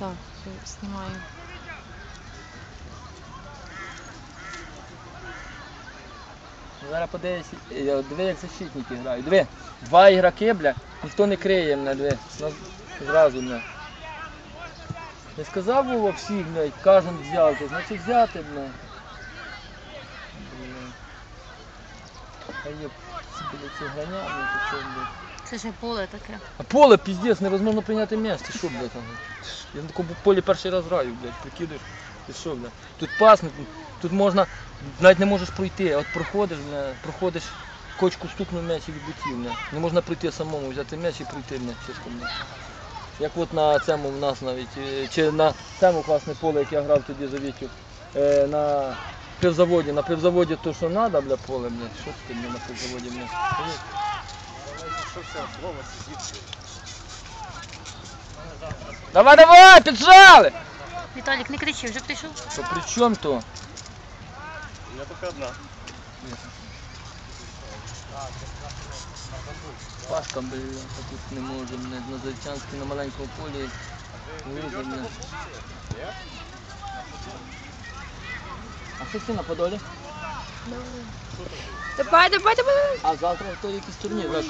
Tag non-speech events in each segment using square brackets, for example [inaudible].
Так, знімаю. Зараз подивись, е, диви, як грають. Диви, два ігроки, бля, ніхто не криє мене, диви. На- Зразу мене. Не сказав Вова всіх, блядь, кожен взяти, значить взяти, бля. Бля. А є блядь, ці ганя, блядь, блядь. Це ще поле таке. А поле піздець, невозможно прийняти. Ти що, блядь, там? Я на такому полі перший раз граю, блядь, прикидаєш. Ти що, блядь? Тут пас, тут, можна, навіть не можеш пройти. От проходиш, блядь, проходиш, кочку стукнув м'яч і відлетів, блядь. Не можна пройти самому, взяти м'яч і пройти, блядь, чисто, блядь. Як от на цьому в нас навіть, е, чи на цьому класне поле, як я грав тоді за Вітю, е, на пивзаводі. На пивзаводі то, що треба, бля, поле, блядь. Що ти, блядь, на пивзаводі, блядь? Скажи. Давай, давай, піджали! Віталік, не кричи, вже прийшов. Що при чому то? Я пока одна. Пашка, блін, тут не може, блядь, на Зайчанській, на маленькому полі. Блядь. А що ти на Подолі? Давай, давай, давай. А завтра хто якийсь турнір, так?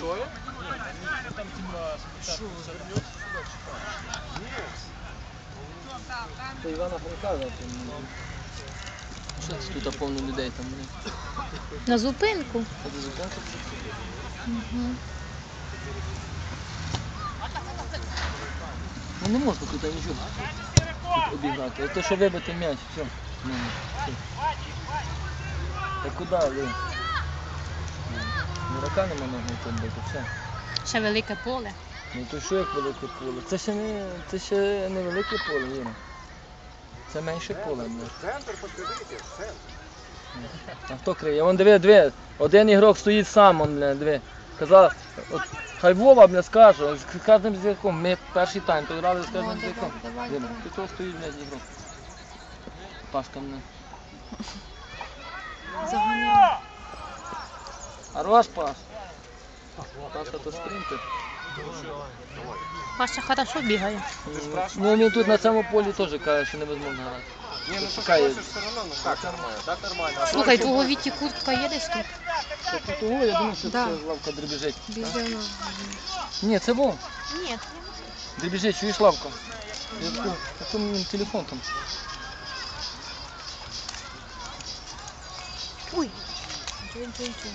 Це Івана Франка завтра. Що це тут повно людей там? На зупинку. Це де зупинка? Ну не можна тут нічого тут обіграти. Те, що вибити м'яч, все. Ну. Та куди ви? Дурака нема можна тут бити, все. Ще велике поле. Ну то що як велике поле? Це ще не, це ще не велике поле, Іра. Це менше поле. блядь. Центр подходите, центр. А хто криє? Вон диви, диви, один ігрок стоїть сам, он, бля, диви. Казав, от, хай Вова, бля, скаже, з кожним зірком. Ми перший тайм програли з кожним давай, Диви, давай. Тут стоїть, блядь, ігрок. Пашка мене. Заганяю. Хорош, Паш. Пашка то спринтер. Паша хорошо бігає. Ну він тут на цьому полі теж каже, що невозможно грати. Не, ну что все равно, ну как нормально, так нормально. А Слухай, твого Віті куртка є десь тут? Тобто того, я думаю, що Да. це лавка дребіжить. Біжимо. Ні, це Вов. Ні. Дребіжить, чуєш лавка? Я таку, таку мені телефон там. Ой. Нічого, нічого, нічого.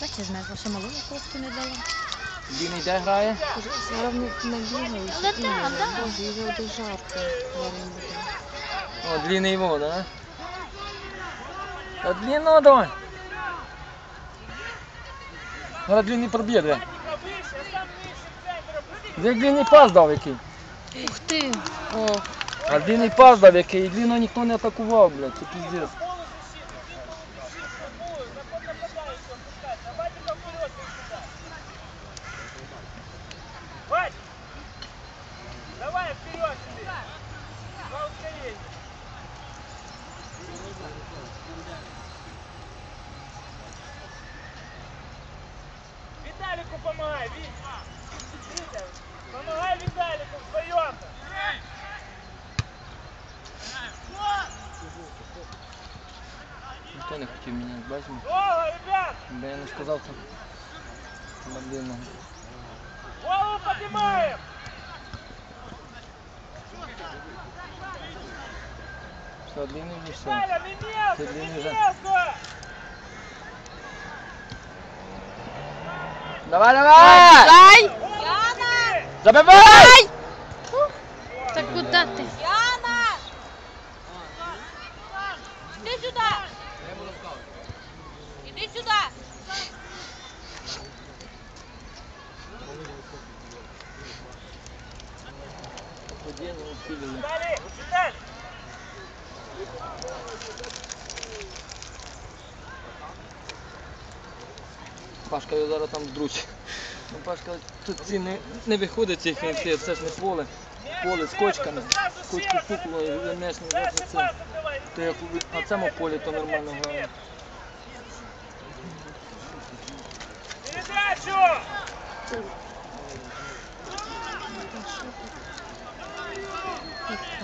Бачиш, змерзла, ще малого кофту не дала. Він де грає? Зараз не набігають. Але там, да. Боже, вже буде жарко. О, длинний вода, да? Та длинного давай. Зараз длинний проб'є, де? Як длинний пас дав який? Ух ти. О, А і паздав, який, і ніхто не атакував, блядь, це піздець. Ніхто не хотів міняти, бачимо. Долго, ребят! Бо я не сказав, що на длинного. Голову поднимаем! Все, длинний вже все. Виталя, не мелко, Ты не длинный же. мелко! Давай, давай! Ай! Забивай! Та куди ти? Яна! Іди сюди! Виталий, Виталий! Пашка його зараз там здруть. Ну, Пашка, тут ці не, не виходить цих кінців, це ж не поле. Поле з кочками. Кочку стукнуло і вернеш на це. То як то нормально грає. передачу!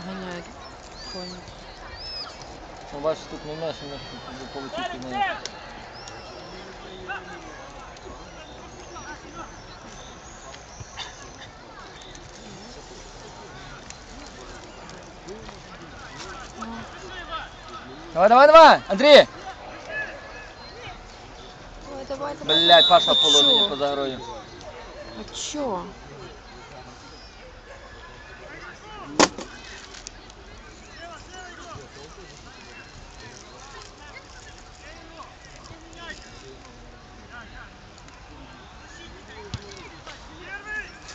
Гоняет конь. Ну, ваш тут не мяч, мяч получить не Давай, давай, давай, Андрей! Давай, давай. Блять, Паша А положення чо? поза грою. А чё?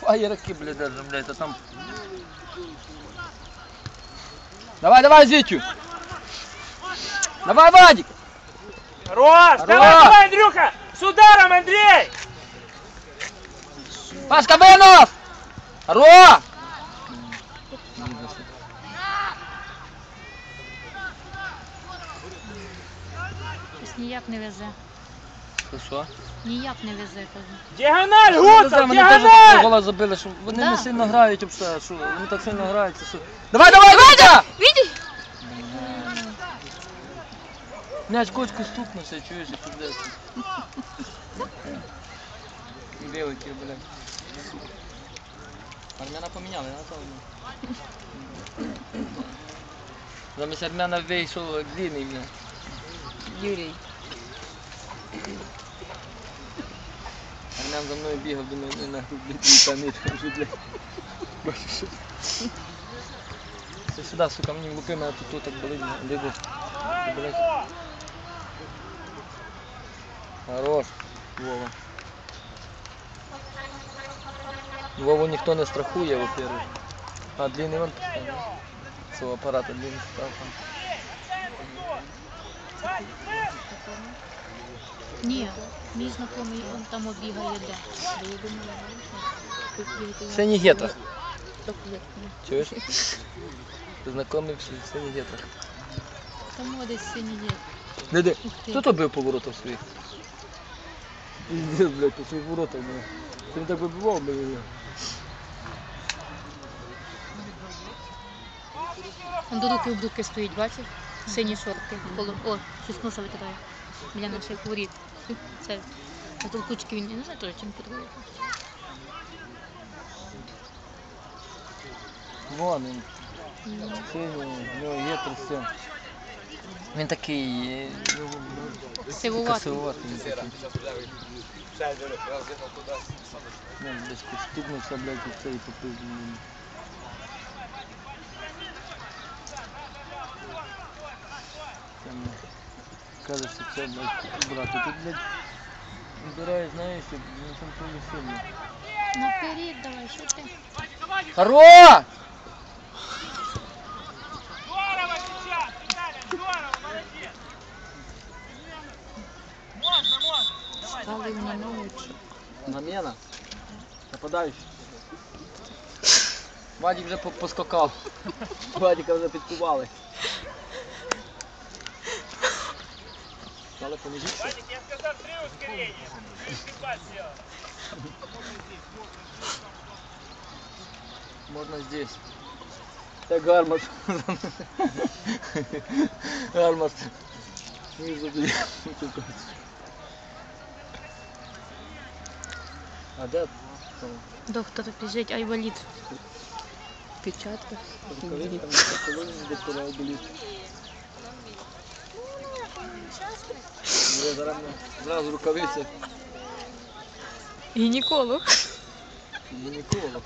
Фаєрки, блядь, даже, блядь, а там... Давай, давай, Зитю! Давай, Вадик! Хорош! Давай, давай, Андрюха! С ударом, Андрей! Пашка Бенов! Ро! Щось ніяк не везе. Що? Ніяк не везе, кажу. Диагональ, Ну, Гуцев, Вони теж диагональ! забили, що вони Да. не сильно грають, обсе, що вони так сильно грають. Що... Давай, давай, Вадя! Видиш? М'яч кочку стукнувся, чуєш, і пиздець. Білики, блядь. Армяна поміняли, да, там? Замість армяна вийшов длинний, блядь. Юрий. Армян за мною бігав, думаю, не нахуй, блядь, літани там вже, блядь. Бачиш, що? Це сюди, сука, мені лупи, мене тут, тут так болить, диву. Блядь. Хорош, Вова. Вову ніхто не страхує, во-первых. А длинний вон там, да? Цього апарата длинний став там. Ні, мій знайомий, він там обігає де. Це не гетра. Чуєш? Знайомий в синіх гетрах. Там десь синій є. Диди, Ух хто то бив по воротах своїх? Пиздец, блядь, по своїх воротах, блядь. Ти не так вибивав, блядь. Он до руки в руки стоїть, бачиш? Сині шорти. Коло... О, щось носа витирає. Біля наших воріт. Це на толкучки він, не знаю, теж чим подарує. Вон він. Синій, в нього гетр, все. Він такий, е, Сивуватий. він такий. Ну, десь підступнувся, блядь, і цей попив. блін. Там, Каже, що це, блядь, брати. Тут, блядь, вибираєш, знаєш, щоб ну, там твої. Наперед давай, що ти? Хоро! Давай, Стали на ночь. Замена. Нападаючий. Вадик вже по- поскакав. Вадика вже підкували. Стали поміжіть. Вадик, я сказал три ускорения. Ты пас сделал. Можна здесь. Так гармаш. Гармаш. Снизу тоді. [laughs] А де? там Доктор біжить, айвалід. Печатка. Рукавиці там на колоні доктора болить. Я зараз мене зразу рукавиці. Гінеколог. Гінеколог.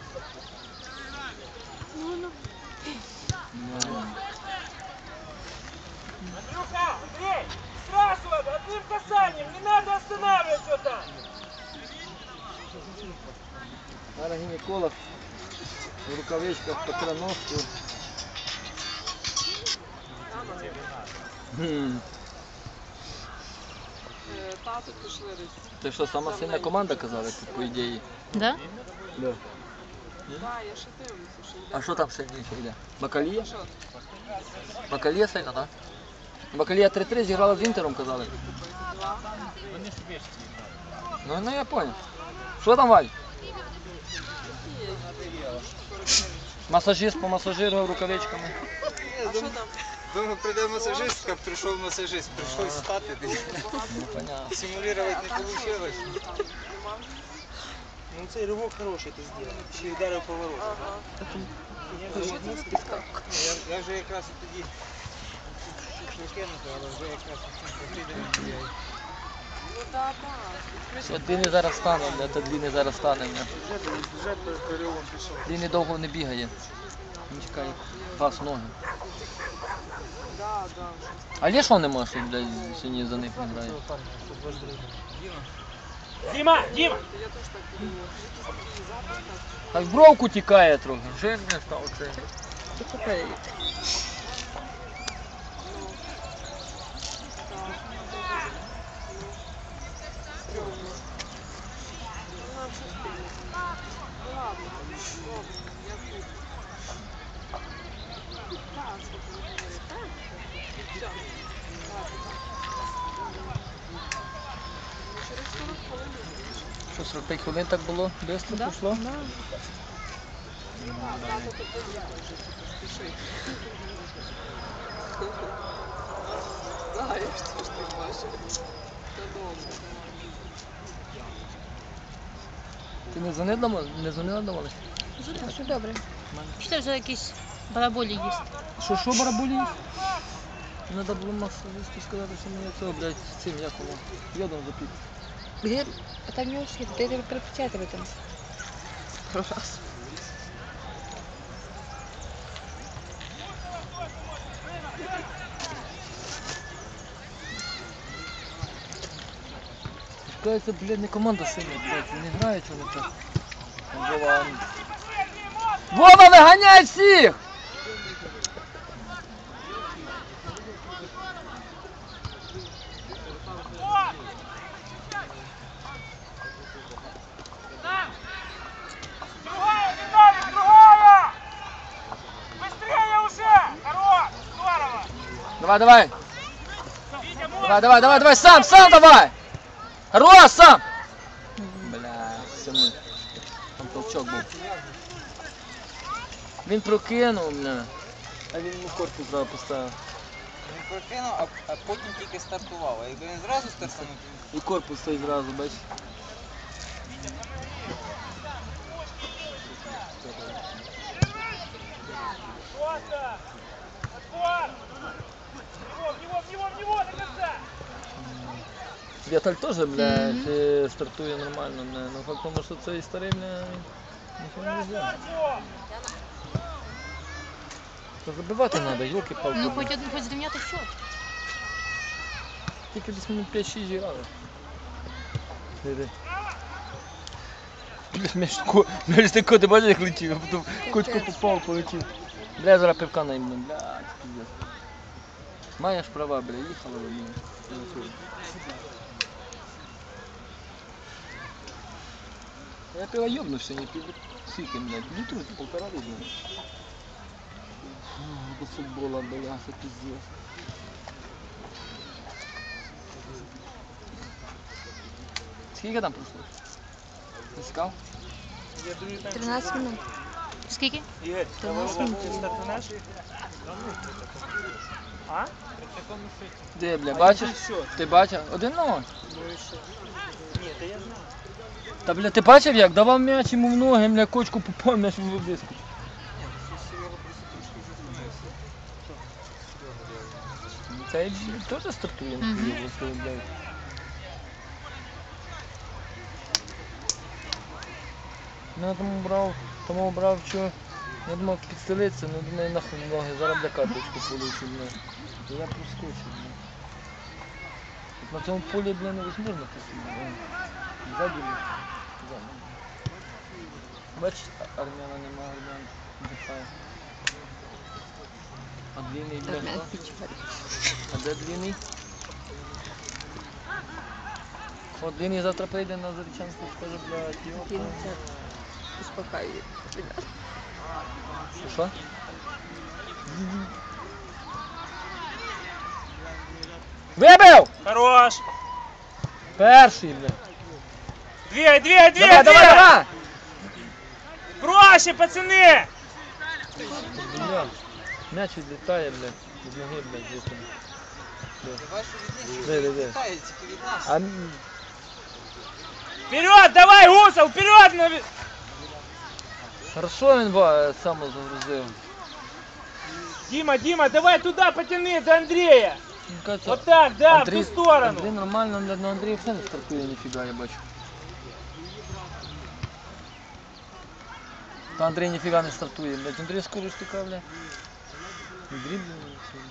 в рукавичках по носку. Хм. Тато пішли десь. Ти що, сама сильна команда казали, по- по ідеї? Да? Да. Так, я ще дивлюся, що йде. А що там сильніше йде? Бакалія? Що? Бакалія сильна, так? Бакалія 3-3 зіграла з Інтером, казали. Ну, ну я понял. Що там, Валь? Масажист помасажирував рукавичками. А що там? Думаю, прийде масажистка, прийшов масажист, прийшлось стати. Симулювати не вийшло. Ну цей ривок хороший ти зробив. Ще й ударив поворот. Я, вже якраз тоді прикинути, але вже якраз потрібно. Діни зараз стане, та Діни зараз стане. Діни довго не бігає. Він чекає пас ноги. А є що нема, що, блядь, сьогодні за них не грає? Діма, Діма! Я теж так бровку тікає трохи. Жирне став це. Ти купив. Через 40 хвилин. Що, 45 хвилин так було? Вже, спішить. Знаєш, це ти бачиш. Ти не дзвонив до? Не дзвонила до мене? Все добре. Пішли вже якісь бараболі їсти. Що, що барабулі? Треба було масажисту сказати, що мені цього, блядь, цим як воно, йодом запити. Где? А там не ушли, ты это пропечатали там. Пару раз. Кажется, блядь, не команда сильна, блядь, не грають вони так. Там Вова. Вова, виганяй всіх! Давай, давай! Витя, Давай, давай, давай, давай, сам, сам давай! Хорош, сам! Бля, все ми. Там толчок був. Він прокинув мене. А він йому корпус зразу поставив. Він прокинув, а, а потім тільки стартував. А якби він зразу стартанув, І корпус той зразу, бачиш. Просто! Отбор! Віталь теж, блядь, е, стартує нормально, бля. Ну факт тому, що цей старий, бля, нічого не взяв. Та забивати треба, йолки палки Ну, хоч один, хоч зрівняти що. Тільки десь минут 5-6 грали. Диви. Блядь, м'яч тако, м'яч тако, ти бачиш, як летів, а потім кучку попав, полетів. Бля, зараз пивка наїмну, блядь, пиздец. Маєш права, бля, їхала, бля. Я пила ёбнувся, не пив скільки, блядь, літру, полтора літра. До футбола, бля, це пиздец. Скільки там пройшло? Не цікаво? 13 минут. Скільки? Игорь, 13 минут. А? Де, бля, бачиш? Ти бачив? Один на что? Нет, да я знаю. Та бля, ти бачив як? Давав м'яч йому в ноги, бля, кочку попав, м'яч в вискочив. Цей бля, теж стартує на. Києві, блядь. Ну, я тому брав, тому брав, що я думав підстелитися, ну думаю, нахуй ноги, зараз бля карточку получу, бля. І я проскочив, бля. От на цьому полі, бля, невозможно посидіти. Ззаді, бля. Ззаді. Бачиш, армяна нема, армян дихає. А длинний, бля, Армян хто? печатали. А де длинний? От длинний завтра прийде на Зарічанську, скаже, блядь, йопа. Успокаює. Що, що? Вибив! Хорош! Перший, бля. Двигай, двигай, двигай, Давай, давай, двигай! давай! Проще, пацаны! Бля. М'яч відлітає, блядь, з ноги, блядь, звідти. Ти бачиш, від них Де, де, де? відлітає, тільки від нас. А м, Вперед, давай, Гусов, вперед! на- хорошо він ба, сам загрузив. Дима, Дима, давай туда потяни до Андрея. Мені кажеться, Вот так, да, Андрій, в ту сторону. Андрій нормально, блядь, но Андрій все не стартує ніфіга, я бачу. Та Андрій ніфіга не стартує, блядь. Андрій скорость така, блядь. Андрій, блядь, все, блядь.